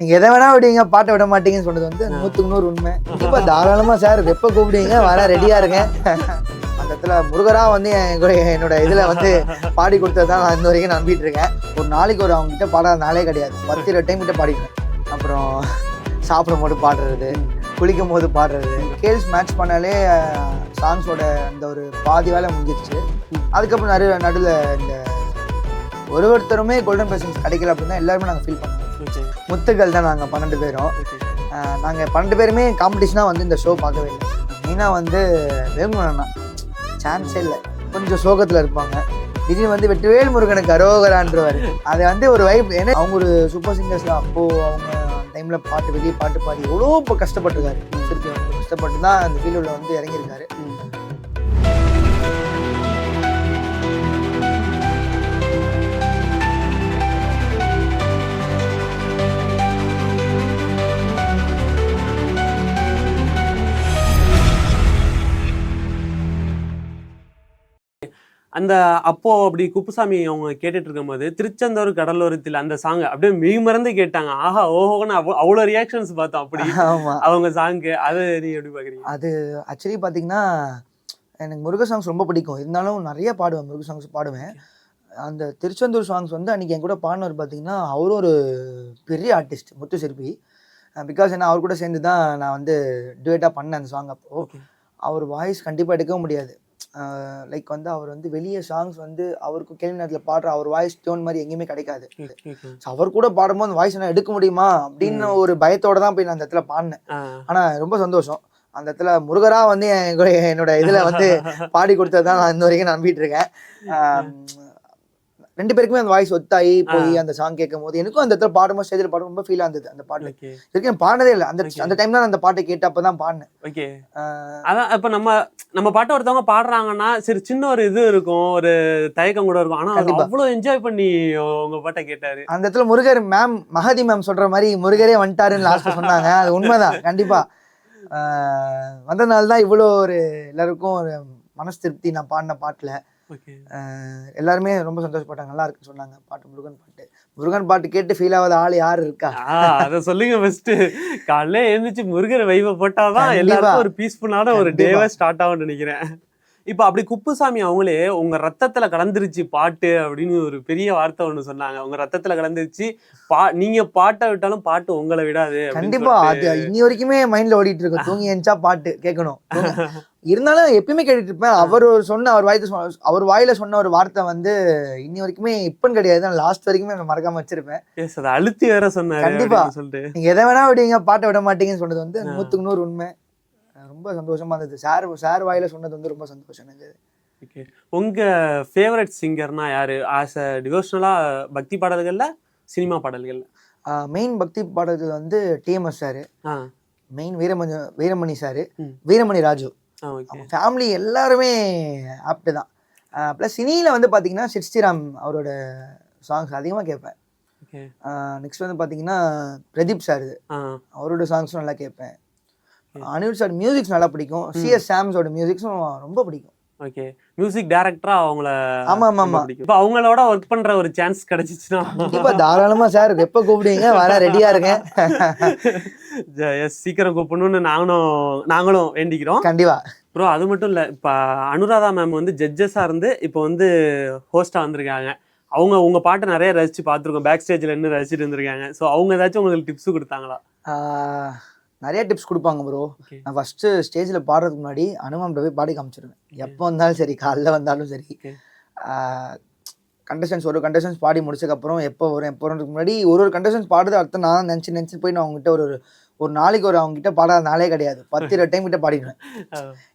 நீங்க எதை வேணா விடுவீங்க பாட்டை விட மாட்டீங்கன்னு சொன்னது வந்து நூத்துக்கு நூறு உண்மை. கண்டிப்பா தாராளமா சார் எப்ப கூப்பிடுவீங்க வர ரெடியா இருங்க. அந்த இடத்துல முருகரா வந்து என்னோட இதுல வந்து பாடி கொடுத்தது தான் நான் இந்த வரைக்கும் நம்பிட்டு இருக்கேன். ஒரு நாளைக்கு ஒரு அவங்க கிட்ட பாடாத நாளே கிடையாது. பத்து இருபது டைம் கிட்ட பாடிடுவேன். அப்புறம் சாப்பிடும் போது பாடுறது குளிக்கும் போது பாடுறது. ஸ்கேல்ஸ் மேட்ச் பண்ணாலே சாங்ஸோட அந்த ஒரு பாதி வேலை முடிஞ்சிருச்சு. அதுக்கப்புறம் நடு நடுவில் இந்த ஒரு ஒருத்தருமே கோல்டன் பேசன்ஸ் கிடைக்கல அப்படின்னா எல்லாருமே நாங்கள் ஃபீல் பண்ணோம் முத்துக்கள் தான் நாங்கள் பன்னெண்டு பேரும். நாங்கள் பன்னெண்டு பேருமே காம்படிஷனாக வந்து இந்த ஷோ பார்க்கவே இல்லை மெயினாக வந்து வேங்குணண்ணா சான்ஸே இல்லை. கொஞ்சம் சோகத்தில் இருப்பாங்க. திடீர்னு வந்து வெற்றிவேல் முருகனுக்கு அரோகரான்றவர். அது வந்து ஒரு வைப் ஏன்னா அவங்க ஒரு சூப்பர் சிங்கர்ஸ்லாம் அப்போது அவங்க டைமில் பாட்டு வெளியே பாட்டு பாடி எவ்வளோ இப்போ கஷ்டப்பட்டிருக்காரு திருப்பி கஷ்டப்பட்டு தான் அந்த ஃபீல்டில் வந்து இறங்கியிருக்காரு. அந்த அப்போ அப்படி குப்புசாமி அவங்க கேட்டுட்டு இருக்கும்போது திருச்செந்தூர் கடலோரத்தில் அந்த சாங் அப்படியே மெய் மறந்து கேட்டாங்க. ஆஹா ஓஹோன்னு அவ்வளோ அவ்வளோ ரியாக்ஷன்ஸ் பார்த்தோம் அப்படி. ஆமாம் அவங்க சாங்க்கு அது நீ எப்படி பாக்குறீங்க? அது ஆக்சுவலி பார்த்தீங்கன்னா எனக்கு முருக சாங்ஸ் ரொம்ப பிடிக்கும். இருந்தாலும் நிறைய பாடுவேன் முருக சாங்ஸ் பாடுவேன். அந்த திருச்செந்தூர் சாங்ஸ் வந்து அன்றைக்கி என் கூட பாடினவர் பார்த்தீங்கன்னா அவரும் ஒரு பெரிய ஆர்டிஸ்ட் முத்து சிற்பி பிகாஸ் என்ன அவர் கூட சேர்ந்து தான் நான் வந்து டுவேட்டாக பண்ணேன் அந்த சாங் அப்போது அவர் வாய்ஸ் கண்டிப்பாக எடுக்க முடியாது. லைக் வந்து அவர் வந்து வெளியே சாங்ஸ் வந்து அவருக்கு கேள்வி நேரத்தில் பாடுற அவர் வாய்ஸ் டோன் மாதிரி எங்கேயுமே கிடைக்காது. அவர் கூட பாடும்போது வாய்ஸ் என்ன எடுக்க முடியுமா? அப்படின்னு ஒரு பயத்தோட தான் போய் நான் அந்த இடத்துல பாடினேன். ஆனா ரொம்ப சந்தோஷம். அந்த இடத்துல முருகரா வந்து என்னோட இதுல வந்து பாடி கொடுத்தது தான் நான் இந்த வரைக்கும் நம்பிட்டு இருக்கேன். ரெண்டு பேருக்குமே அந்த வாய்ஸ் ஒத்தாயி போய் அந்த சாங் கேட்கும் போது எனக்கும் அந்த இடத்துல பாடும்போது ஸ்டேஜில் பாடும் ரொம்ப ஃபீல் இருந்தது அந்த பாட்டு. இதுக்கு நான் பாடினதே இல்லை. அந்த. அந்த டைம் தான் அந்த பாட்டை கேட்டு அப்பதான் பாடினேன். ஓகே அதான் இப்ப நம்ம நம்ம பாட்டு ஒருத்தவங்க பாடுறாங்கன்னா சரி சின்ன ஒரு இது இருக்கும் ஒரு தயக்கம் கூட இருக்கும். ஆனா அவர் கண்டிப்பா. அவ்வளவு என்ஜாய் பண்ணி உங்க பாட்டை கேட்டாரு. அந்த இடத்துல முருகர் மேம் மகதி மேம் சொல்ற மாதிரி முருகரே வந்துட்டாருன்னு லாஸ்ட் சொன்னாங்க. அது உண்மைதான் கண்டிப்பா. ஆஹ், வந்ததுனால தான் இவ்வளோ ஒரு எல்லாருக்கும் ஒரு மனசு திருப்தி நான் பாடின பாட்டுல. எல்லாருமே ரொம்ப சந்தோஷப்பட்டாங்க. நல்லா இருக்குன்னு சொன்னாங்க. பாட்டு முருகன் பாட்டு. முருகன் பாட்டு கேட்டு ஃபீல் ஆகாத ஆள் யார் இருக்கா? அத சொல்லுங்க ஃபர்ஸ்ட் காலைல எழுந்துச்சு முருகர் வைவ போட்டாதான். எல்லாருக்கும் ஒரு பீஸ்ஃபுல்லான ஒரு. டேவே ஸ்டார்ட் ஆகும்னு நினைக்கிறேன். இப்ப அப்படி குப்புசாமி அவங்களே உங்க ரத்தத்துல கலந்துருச்சு பாட்டு அப்படின்னு ஒரு பெரிய வார்த்தை ஒண்ணு சொன்னாங்க. உங்க ரத்தத்துல கலந்துருச்சு பா நீங்க பாட்டை விட்டாலும் பாட்டு உங்களை விடாது கண்டிப்பா. அது இன்னி வரைக்குமே மைண்ட்ல ஓடிட்டு இருக்கு. தூங்கி எஞ்சா பாட்டு கேட்கணும். இருந்தாலும் எப்பயுமே கேட்டுட்டு இருப்பேன். அவர் சொன்ன அவர் வாய்த்து சொன்ன- அவர் வாயில சொன்ன ஒரு வார்த்தை வந்து இன்னி வரைக்குமே இப்பன்னு கிடையாது. நான் லாஸ்ட் வரைக்குமே நான் மறக்காம வச்சிருப்பேன். அதை அழுத்தி வேற சொன்னாரு கண்டிப்பா. நீங்க எதை வேணா விடுவீங்க பாட்டை விட மாட்டீங்கன்னு சொன்னது வந்து நூத்துக்கு நூறு உண்மை. ரொம்ப சந்தோஷமா இருந்தது. சார் சார் வாயில சொன்னது வந்து ரொம்ப சந்தோஷம் எனக்கு. Okay. உங்க ஃபேவரட் சிங்கர்னா யாரு? ஆஸ் அ டிவோஷனலா பக்தி பாடல்கள்ல சினிமா பாடல்கள்ல? மெயின் பக்தி பாடல்கள் வந்து TMS sir main Veeramani Veeramani sir. Veeramani Raju. Okay family எல்லாருமே ஆப்டு தான். ப்ளஸ் சினியில் வந்து பார்த்தீங்கன்னா சிட்ஸ்டிராம் அவரோட சாங்ஸ் அதிகமாக கேட்பேன் ஓகே நெக்ஸ்ட் வந்து பார்த்தீங்கன்னா பிரதீப் சார் அவரோட சாங்ஸும் நல்லா கேட்பேன் அனிருத் சார் மியூசிக்ஸ் நல்லா பிடிக்கும். சிஎஸ் சாம்ஸோட மியூசிக்ஸும் ரொம்ப பிடிக்கும். ஓகே மியூசிக் டைரக்டரா அவங்கள ஆமா, ஆமா, ஆமா. இப்போ அவங்களோட ஒர்க் பண்ற ஒரு சான்ஸ் கிடைச்சிச்சுன்னா. கண்டிப்பாக தாராளமாக சார் எப்போ கூப்பிடுவீங்க? வர ரெடியாக இருக்கேன். எஸ் சீக்கிரம் கூப்பிடணும்னு நாங்களும் நாங்களும் வேண்டிக்கிறோம். கண்டிப்பாக ப்ரோ அது மட்டும் இல்ல இப்ப அனுராதா மேம் வந்து ஜட்ஜஸா இருந்து இப்போ வந்து ஹோஸ்டா வந்திருக்காங்க. அவங்க உங்க பாட்டை நிறைய ரசிச்சு பார்த்துருக்கோம். பேக் ஸ்டேஜ்ல இருந்து ரசிச்சுட்டு இருந்திருக்காங்க. ஸோ அவங்க ஏதாச்சும் உங்களுக்கு டிப்ஸ் கொடுத்தாங்களா? நிறைய டிப்ஸ் கொடுப்பாங்க ப்ரோ. நான் ஃபஸ்ட்டு ஸ்டேஜில் பாடுறதுக்கு முன்னாடி அனுமான்கிட்ட போய் பாடி காமிச்சிருவேன். எப்போ வந்தாலும் சரி காலைல வந்தாலும் சரி. கண்டஸ்டன்ஸ் ஒரு கண்டஸ்டன்ஸ் பாடி முடிச்சதுக்கப்புறம் எப்போ வரும் எப்போ வரதுக்கு முன்னாடி ஒரு ஒரு கண்டஸ்டன்ஸ் பாடுறது அடுத்த நான் நினச்சி நினச்சி போய் நான் அவங்ககிட்ட ஒரு ஒரு நாளைக்கு ஒரு அவங்ககிட்ட பாடாத நாளே கிடையாது. பத்து இருபது டைம் கிட்ட பாடிடுவேன்.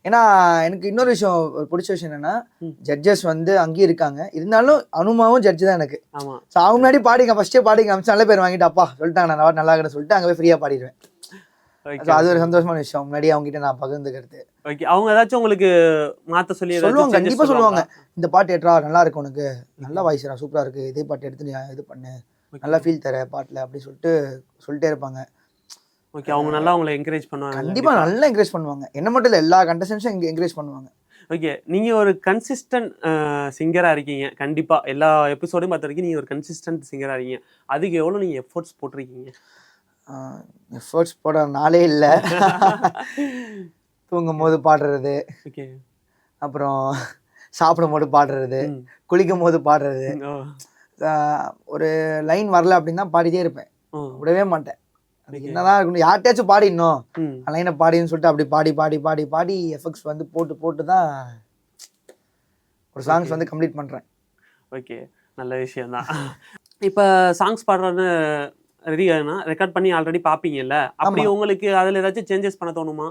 ஏன்னா எனக்கு இன்னொரு விஷயம் ஒரு பிடிச்ச விஷயம் என்னன்னா. ஜட்ஜஸ் வந்து அங்கேயும் இருக்காங்க. இருந்தாலும் அனுமாவும் ஜட்ஜ் தான் எனக்கு. ஸோ அவங்க முன்னாடி பாடிங்க ஃபஸ்ட்டே பாடி காமிச்சு நல்ல பேர் வாங்கிட்டு அப்பா சொல்லிட்டாங்க நான் நல்லா- இருக்கிறேன் சொல்லிட்டு அங்கே போய் ஃப்ரீயாக பாடிடுவேன். அது ஒரு சந்தோஷமான விஷயம். முன்னாடி அவங்க கிட்ட நான் பகிர்ந்துக்கிறது. ஓகே அவங்க ஏதாச்சும் உங்களுக்கு மாத்த சொல்லி சொல்லுவாங்க கண்டிப்பா சொல்லுவாங்க? இந்த பாட்டு ஏற்றா நல்லா இருக்கு உனக்கு. நல்ல வாய்ஸ்ரா சூப்பரா இருக்கு. இதே பாட்டு எடுத்து நீ இது பண்ணு. நல்லா ஃபீல் தர பாட்டுல அப்படி சொல்லிட்டு சொல்லிட்டே இருப்பாங்க. ஓகே அவங்க நல்லா உங்களை என்கரேஜ் பண்ணுவாங்க. கண்டிப்பா நல்லா என்கரேஜ் பண்ணுவாங்க. என்ன மட்டும் இல்ல எல்லா கண்டஸ்டன்ஸும் என்கரேஜ் பண்ணுவாங்க. ஓகே நீங்க ஒரு கன்சிஸ்டன்ட் சிங்கரா இருக்கீங்க. கண்டிப்பா. எல்லா எபிசோடையும் பார்த்த வரைக்கும் நீங்க ஒரு கன்சிஸ்டன்ட் சிங்கரா இருக்கீங்க. அதுக்கு எவ்வளவு நீங்க எஃபோர்ட்ஸ் போட்டிருக்கீங்க? எஃபர்ட்ஸ் போட நாளே இல்லை. தூங்கும் போது பாடுறது. ஓகே அப்புறம் சாப்பிடும் போது பாடுறது. குளிக்கும் போது பாடுறது. ஒரு லைன் வரல அப்படின்னா பாடிட்டே இருப்பேன். விடவே மாட்டேன். அது என்னதான் இருக்கணும். யார்கிட்டயாச்சும் பாடிடணும் லைனை பாடின்னு சொல்லிட்டு அப்படி பாடி பாடி பாடி பாடி எஃபெக்ட்ஸ் வந்து போட்டு போட்டு தான் ஒரு சாங்ஸ் வந்து கம்ப்ளீட் பண்றேன். ஓகே நல்ல விஷயம் தான் இப்போ சாங்ஸ் பாடுறன்னு ரெடி ஆனா ரெக்கார்ட் பண்ணி ஆல்ரெடி பார்ப்பீங்கல்ல? அப்படி உங்களுக்கு அதில் ஏதாச்சும் சேஞ்சஸ் பண்ண தோணுமா?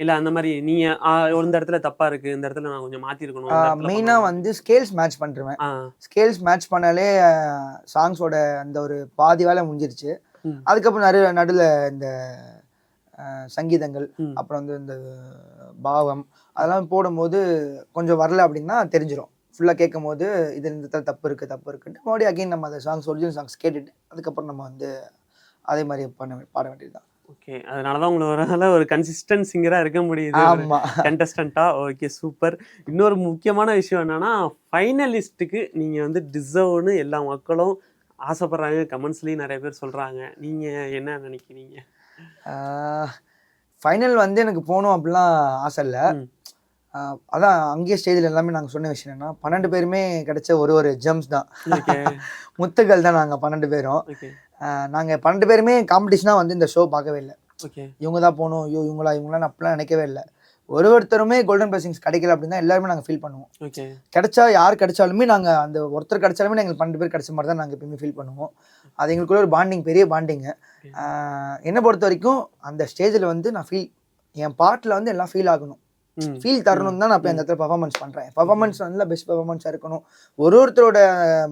இல்லை அந்த மாதிரி நீங்க ஆ, ஒரு இந்த இடத்துல தப்பா இருக்கு இந்த இடத்துல நான் கொஞ்சம் இடத்துல மெயினாக. வந்து ஸ்கேல்ஸ் மேட்ச் பண்ணிருவேன். ஆ. ஸ்கேல்ஸ் மேட்ச் பண்ணாலே சாங்ஸோட அந்த ஒரு பாதி வேலை முடிஞ்சிருச்சு. அதுக்கப்புறம் நடு நடுவில் இந்த சங்கீதங்கள். அப்புறம் வந்து இந்த பாவம் அதெல்லாம் போடும்போது கொஞ்சம் வரல அப்படின்னா தெரிஞ்சிடும் ஃபுல்லாக கேட்கும் போது இது இந்த தப்பு இருக்குது தப்பு இருக்குன்ட்டு மறுபடியும் அகைன் நம்ம அந்த சாங்ஸ் ஒரிஜினல் சாங்ஸ் கேட்டுட்டு அதுக்கப்புறம் நம்ம வந்து அதே மாதிரி பண்ண பாட வேண்டியதுதான். ஓகே அதனால தான் உங்களை ஒரு ஒரு கன்சிஸ்டன்ட் சிங்கரா இருக்க முடியுது. ஆமா. கண்டஸ்டண்டா ஓகே சூப்பர் இன்னொரு முக்கியமான விஷயம் என்னன்னா ஃபைனலிஸ்ட்டுக்கு நீங்க வந்து டிசர்வ்னு எல்லா மக்களும் ஆசைப்படுறாங்க. கமெண்ட்ஸ்லயும் நிறைய பேர் சொல்றாங்க. நீங்க என்ன நினைக்கிறீங்க? ஃபைனல் வந்து எனக்கு போகணும் அப்படிலாம் ஆசை இல்லை. அதான் அங்கேயே ஸ்டேஜில் எல்லாமே நாங்கள் சொன்ன விஷயம் என்னன்னா பன்னெண்டு பேருமே கிடைச்ச ஒரு ஒரு ஜெம்ஸ் தான். ஓகே. முத்துக்கள் தான் நாங்கள் பன்னெண்டு பேரும். நாங்கள் பன்னெண்டு பேருமே காம்படிஷனாக வந்து இந்த ஷோ பார்க்கவே இல்லை. ஓகே. இவங்க தான் போகணும் ஐயோ இவங்களா இவங்களாம் அப்படிலாம் நினைக்கவே இல்லை. ஒரு ஒருத்தருமே கோல்டன் பிளஸிங்ஸ் கிடைக்கல அப்படின்னா எல்லாருமே நாங்கள் ஃபீல் பண்ணுவோம். ஓகே. கிடைச்சா யார் கிடைச்சாலுமே நாங்கள் அந்த ஒருத்தர் கிடைச்சாலுமே எங்களுக்கு பன்னெண்டு பேர் கிடைச்ச மாதிரி தான் நாங்கள் எப்பயுமே ஃபீல் பண்ணுவோம். அது எங்களுக்குள்ள ஒரு பாண்டிங் பெரிய பாண்டிங்கு என்னை பொறுத்த வரைக்கும் அந்த ஸ்டேஜில் வந்து நான் ஃபீல் என் பாட்டில் வந்து எல்லாம் ஃபீல் ஆகணும். ஃபீல் தரணும் தான் நான் இப்போ இந்த இடத்துல பர்ஃபார்மன்ஸ் பண்ணுறேன் பர்ஃபார்மன்ஸ் வந்து பெஸ்ட் பர்ஃபார்மன்ஸாக இருக்கணும். ஒரு ஒருத்தரோட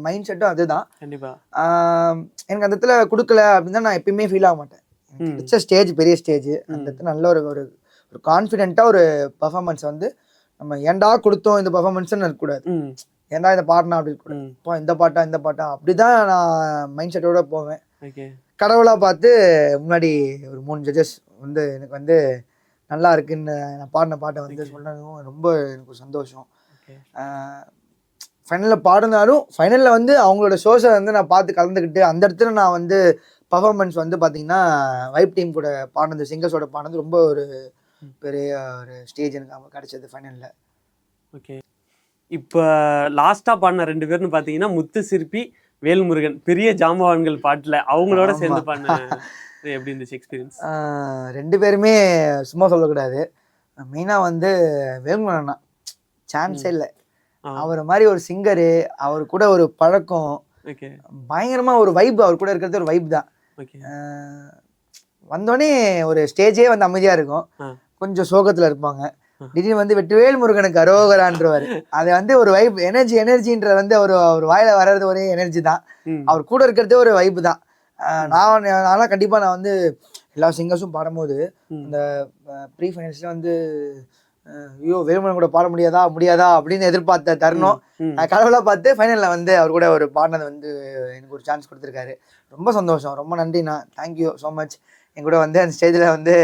மைண்ட் செட்டும் அதுதான். கண்டிப்பா. ஆஹ் எனக்கு அந்த இடத்துல கொடுக்கல அப்படின்னு தான் நான் எப்பயுமே ஃபீல் ஆக மாட்டேன். கிடைச்ச ஸ்டேஜ் பெரிய ஸ்டேஜ் அந்த. இடத்துல நல்ல ஒரு ஒரு ஒரு கான்ஃபிடென்ட்டாக ஒரு பர்ஃபார்மன்ஸ் வந்து நம்ம ஏன்டா கொடுத்தோம் இந்த பர்ஃபார்மன்ஸ்னு இருக்கக்கூடாது ஏன்டா இந்த பாடினா அப்படி இருக்கக்கூடாது ம். இப்போ இந்த பாட்டா இந்த பாட்டா. அப்படிதான் நான் மைண்ட் செட்டோட போவேன். கடவுளாக பார்த்து முன்னாடி ஒரு மூணு ஜட்ஜஸ் வந்து எனக்கு வந்து நல்லா இருக்குன்னு நான் பாடின பாட்டை வந்து. சொன்னதும் ரொம்ப எனக்கு சந்தோஷம். ஃபைனலில் பாடினாலும் ஃபைனலில் வந்து அவங்களோட ஷோஸை வந்து நான் பார்த்து கலந்துக்கிட்டு அந்த இடத்துல நான் வந்து பர்ஃபார்மன்ஸ் வந்து பார்த்தீங்கன்னா வைப் டீம் கூட பாடினது சிங்கர்ஸோட பாடினது ரொம்ப ஒரு பெரிய ஒரு ஸ்டேஜ் எனக்கு அவங்க கிடைச்சது ஃபைனலில் ஓகே இப்போ லாஸ்டா பாடின ரெண்டு பேர்னு பார்த்தீங்கன்னா முத்து சிற்பி வேல்முருகன் பெரிய ஜாம்பவான்கள் பாட்டுல அவங்களோட. சேர்ந்து பாடின எப்படி இருந்துச்சு எக்ஸ்பீரியன்ஸ் ரெண்டு பேருமே சும்மா சொல்லக்கூடாது. மெயினாக வந்து வேல்முருகன் சான்ஸே இல்லை. அவர் மாதிரி ஒரு சிங்கரு அவர் கூட ஒரு பழக்கம். பயங்கரமாக ஒரு வைப் அவர் கூட இருக்கிறது ஒரு வைப் தான். வந்தோடனே ஒரு ஸ்டேஜே வந்து அமைதியாக இருக்கும். கொஞ்சம் சோகத்தில் இருப்பாங்க. திடீர்னு வந்து வெட்டுவேல் முருகனுக்கு அரோகரான்றவர். அது வந்து ஒரு வைப் எனர்ஜி எனர்ஜின்ற வந்து அவர் அவர் வாயில வர்றது ஒரே எனர்ஜி தான். அவர் கூட இருக்கிறதே ஒரு வைப்பு தான். நான் நான்லாம் கண்டிப்பாக நான் வந்து எல்லா சிங்கர்ஸும் பாடும்போது. இந்த ப்ரீ ஃபைனல்ஸில் வந்து ஐயோ வேலுமணன் கூட பாட முடியாதா முடியாதா அப்படின்னு எதிர்பார்த்த தருணம். நான் கடவுளாக பார்த்து ஃபைனலில் வந்து அவர் கூட ஒரு பாடினது வந்து எனக்கு ஒரு சான்ஸ் கொடுத்துருக்காரு. ரொம்ப சந்தோஷம் ரொம்ப நன்றிண்ணா. தேங்க்யூ ஸோ மச் என் கூட வந்து அந்த ஸ்டேஜில் வந்து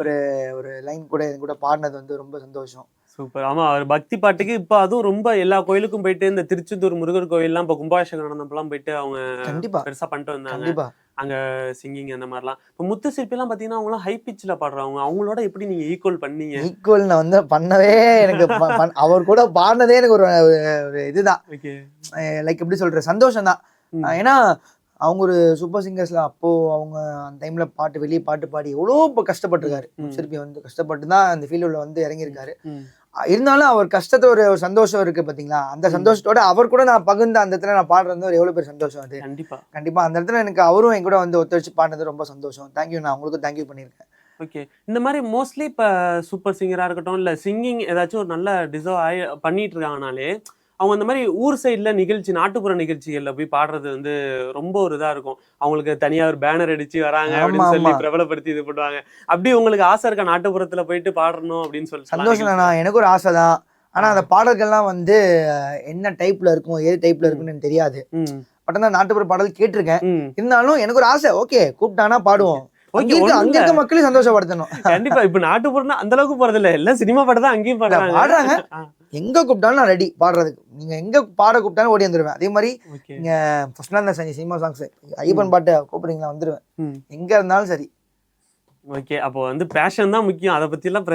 ஒரு ஒரு லைன் கூட என் கூட பாடினது வந்து ரொம்ப சந்தோஷம். சூப்பர். ஆமா அவர் பக்தி பாட்டுக்கு இப்போ அதுவும் ரொம்ப எல்லா கோயிலுக்கும் போயிட்டு இந்த திருச்செந்தூர் முருகர் கோயில்லாம் இப்போ கும்பாபிஷேகம் நடந்தப்பெல்லாம் போயிட்டு அவங்க கண்டிப்பா. பெருசா பண்ணிட்டு வந்தாங்க. கண்டிப்பா. சிங்கிங் அந்த மாதிரிலாம். இப்போ முத்து சிற்பிலாம் பார்த்தீங்கன்னா அவங்களாம் ஹை பிச்சில் பாடுறவங்க. அவங்களோட எப்படி நீங்க ஈக்குவல் பண்ணீங்க? ஈக்குவல் நான் வந்து பண்ணவே எனக்கு அவர் கூட பாடினதே எனக்கு ஒரு இதுதான். லைக் எப்படி சொல்ற சந்தோஷம் தான். ஏன்னா அவங்க ஒரு சூப்பர் சிங்கர்ஸ்ல அப்போ அவங்க அந்த டைம்ல பாட்டு வெளியே பாட்டு பாடி எவ்வளோ இப்போ கஷ்டப்பட்டிருக்காரு. சிற்பி வந்து கஷ்டப்பட்டு தான் அந்த ஃபீல்டுல வந்து இறங்கியிருக்காரு. இருந்தாலும் அவர் கஷ்டத்தை ஒரு சந்தோஷம் இருக்கு பாத்தீங்களா? அந்த சந்தோஷத்தோட அவர் கூட நான் பகிர்ந்த அந்த இடத்துல நான் பாடுறது ஒரு எவ்வளவு பேர் சந்தோஷம் அது. கண்டிப்பா. கண்டிப்பா. அந்த இடத்துல எனக்கு அவரும் என் கூட வந்து ஒத்துழைச்சு பாடினது ரொம்ப சந்தோஷம். தேங்க்யூ நான் உங்களுக்கும் தேங்க்யூ பண்ணியிருக்கேன் ஓகே இந்த மாதிரி மோஸ்ட்லி இப்போ சூப்பர் சிங்கராக இருக்கட்டும் இல்லை சிங்கிங் ஏதாச்சும் ஒரு நல்ல டிசர்வ் ஆகி பண்ணிட்டு இருக்காங்கனாலே அவங்க அந்த மாதிரி ஊர் சைடில் நிகழ்ச்சி நாட்டுப்புற நிகழ்ச்சிகளில் போய் பாடுறது வந்து ரொம்ப ஒரு இதாக இருக்கும். அவங்களுக்கு தனியாக ஒரு பேனர் அடிச்சு வராங்க அப்படின்னு சொல்லி. பிரபலப்படுத்தி இது பண்ணுவாங்க. அப்படி உங்களுக்கு ஆசை இருக்கா? நாட்டுப்புறத்தில் போயிட்டு பாடணும் அப்படின்னு சொல்லி சந்தோஷம் நான் எனக்கு ஒரு ஆசை தான். ஆனா அந்த பாடல்கள்லாம் வந்து என்ன டைப்ல இருக்கும் ஏது டைப்ல இருக்குன்னு எனக்கு தெரியாது. பட் தான் நாட்டுப்புற பாடல் கேட்டிருக்கேன். இருந்தாலும் எனக்கு ஒரு ஆசை. ஓகே கூப்பிட்டானா பாடுவோம். அங்க இருக்க மக்களையும் சந்தோஷப்படுத்தணும். கண்டிப்பா இப்ப நாட்டுப்புறம்னா அந்த அளவுக்கு போறது இல்ல எல்லாம் சினிமா பாட்டு தான் அங்கேயும் பாடுறாங்க. பாடுறாங்க. எங்க கூப்பிட்டாலும் நான் ரெடி பாடுறதுக்கு. நீங்க எங்க பாட கூப்பிட்டாலும் ஓடி வந்துருவேன். அதே மாதிரி. நீங்க ஃபர்ஸ்ட் நாள் தான் சினிமா சாங்ஸ் ஐயப்பன் பாட்டு கூப்பிடுறீங்களா வந்துருவேன். எங்க இருந்தாலும் சரி. ஓகே அப்போ வந்து பேஷன் தான் முக்கியம். அதை பத்தி எல்லாம்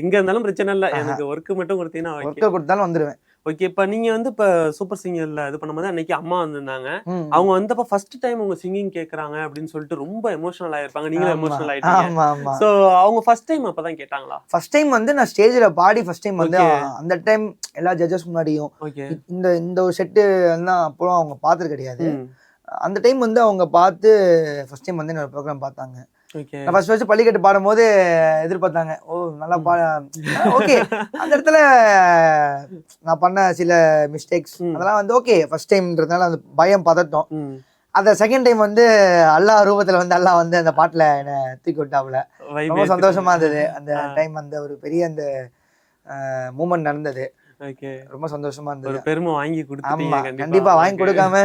எங்க இருந்தாலும் பிரச்சனை இல்ல. எனக்கு ஒர்க் மட்டும் கொடுத்தீங்கன்னா ஒர்க்கை கொடுத்தாலும் வந்துருவேன். ஓகே இப்ப நீங்க வந்து இப்ப சூப்பர் சிங்கர்ல இது பண்ணும்போது அன்னைக்கு அம்மா வந்திருந்தாங்க. அவங்க வந்தப்ப ஃபர்ஸ்ட் டைம் உங்க சிங்கிங் கேக்குறாங்க அப்படின்னு சொல்லிட்டு ரொம்ப எமோஷனல் ஆயிருப்பாங்க. நீங்களும். எமோஷனல் ஆயிட்டீங்க. சோ அவங்க ஃபர்ஸ்ட் டைம் அப்பதான் கேட்டாங்களா? ஃபர்ஸ்ட் டைம் வந்து நான் ஸ்டேஜ்ல பாடி ஃபர்ஸ்ட் டைம் வந்து. அந்த டைம் எல்லா ஜட்ஜஸ் முன்னாடியும் இந்த இந்த ஒரு செட்டு எல்லாம் அப்போலாம் அவங்க பார்த்தது கிடையாது. அந்த டைம் வந்து அவங்க பார்த்து ஃபர்ஸ்ட் டைம் வந்து என்னோட ப்ரோக்ராம் பார்த்தாங்க. நான் ஃபர்ஸ்ட் ஃபர்ஸ்ட் பள்ளிக்கட்டு பாடும்போது எதிர்பார்த்தாங்க. ஓ நல்லா பா ஓகே அந்த இடத்துல நான் பண்ண சில மிஸ்டேக்ஸ். அதெல்லாம் வந்து ஓகே ஃபர்ஸ்ட் டைம்ன்றதுனால அந்த பயம் பதட்டம். அந்த செகண்ட் டைம் வந்து அல்லாஹ் ரூபத்துல வந்து அல்லாஹ் வந்து அந்த பாட்டுல என்னை தூக்கி விட்டாப்புல. ரொம்ப சந்தோஷமா இருந்தது. அந்த. டைம் அந்த ஒரு பெரிய அந்த மூமெண்ட் நடந்தது. ரொம்ப சந்தோஷமா இருந்தது. பெருமை வாங்கி கொடுத்துட்டீங்க கண்டிப்பா. வாங்கி. கொடுக்காம.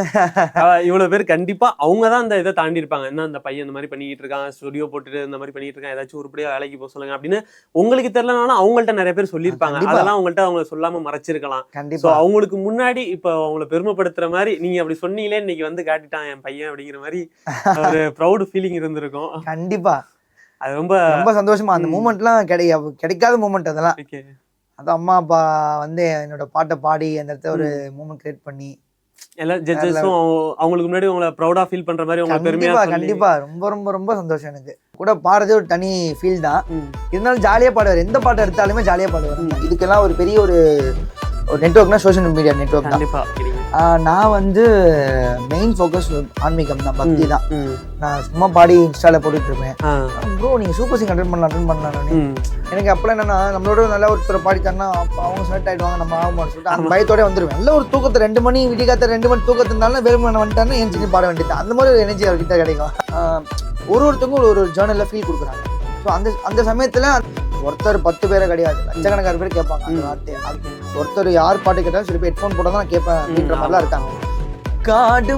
இவ்வளவு பேர் கண்டிப்பா அவங்க தான் அந்த இதை தாண்டி இருப்பாங்க என்ன அந்த பையன் இந்த மாதிரி பண்ணிட்டு இருக்கான் ஸ்டுடியோ போட்டுட்டு இந்த மாதிரி பண்ணிட்டு இருக்கான் ஏதாச்சும் உருப்படியா வேலைக்கு போக சொல்லுங்க அப்படின்னு உங்களுக்கு தெரியலனாலும் அவங்கள்ட்ட நிறைய பேர் சொல்லியிருப்பாங்க. அதெல்லாம் அவங்கள்ட்ட அவங்க சொல்லாம மறைச்சிருக்கலாம். கண்டிப்பா. அவங்களுக்கு முன்னாடி இப்ப அவங்கள பெருமைப்படுத்துற மாதிரி நீங்க அப்படி சொன்னீங்களே இன்னைக்கு வந்து காட்டிட்டான் என் பையன் அப்படிங்கிற மாதிரி ஒரு ப்ரௌட் ஃபீலிங் இருந்திருக்கும். கண்டிப்பா. அது ரொம்ப ரொம்ப சந்தோஷமா அந்த. மூமெண்ட்லாம் கிடை கிடைக்காத மூமெண்ட் அதெல்லாம். அது அம்மா அப்பா வந்து என்னோட பாட்டை பாடி அந்த இடத்துல ஒரு மூமெண்ட் கிரியேட் பண்ணி எல்லா ஜட்ஜஸும் அவங்களுக்கு முன்னாடி உங்களை ப்ரௌடா ஃபீல் பண்ற மாதிரி உங்களை பெருமையா கண்டிப்பா சொல்லி- கண்டிப்பா. ரொம்ப ரொம்ப ரொம்ப சந்தோஷம் எனக்கு. கூட பாடுறதே ஒரு தனி ஃபீல் தான். இருந்தாலும் ஜாலியா பாடுவார். எந்த பாட்டு எடுத்தாலுமே ஜாலியா பாடுவார். இதுக்கெல்லாம் ஒரு பெரிய ஒரு ஒரு நெட்ஒர்க்னா சோஷியல் மீடியா நெட்ஒர்க் தான். கண்டிப்பா. சரிங்க. ஆஹ் நான் வந்து மெயின் ஃபோக்கஸ் ஆன்மீகம் தான் பக்தி தான். நான் சும்மா பாடி இன்ஸ்டால போட்டுட்டு இருப்பேன். ப்ரோ நீங்க சூப்பர் சிங் அட்டன் பண்ணலாம் அட்டன் பண்ணலாம். எனக்கு அப்பெல்லாம் என்னன்னா நம்மளோட நல்லா ஒருத்தர் பாடித்தாருன்னா அப்ப அவங்க செலக்ட் ஆயிடுவாங்க நம்ம ஆகுமான்னு சொல்லிட்டு அந்த பயத்தோட வந்துருவேன். நல்ல ஒரு தூக்கத்தை ரெண்டு மணி விடிகாத்த ரெண்டு மணி தூக்கத்து இருந்தாலும் வேறுமான வந்துட்டாருன்னா சொல்லி பாட வேண்டியது அந்த மாதிரி ஒரு எனர்ஜி அவர்கிட்ட கிடைக்கும். ஒரு ஒருத்தவங்க ஒரு ஒரு ஜேர்னல்ல ஃபீல் கொடுக்குறாங்க. ஸோ அந்த அந்த சமயத்துல ஒருத்தர் பத்து பேரை கிடையாது. லட்சக்கணக்கான பேர் கேட்பாங்க அந்த. வார்த்தையை. ஒருத்தர் யார் பாட்டு கேட்டாலும் சில பேர் ஹெட்ஃபோன் போட தான் நான் கேட்பேன் அப்படின்ற மாதிரிலாம் இருக்காங்க. காடு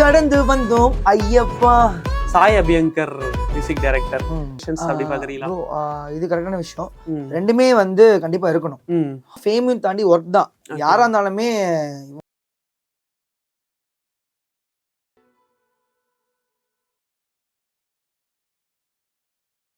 கடந்து வந்தோம் Ayyappa. Sai Abhyankar music director. அப்படி பாக்குறீங்களா இது கரெக்டான விஷயம். ரெண்டுமே வந்து கண்டிப்பா இருக்கணும். ஃபேமையும் தாண்டி ஒர்க் தான். யாரா இருந்தாலுமே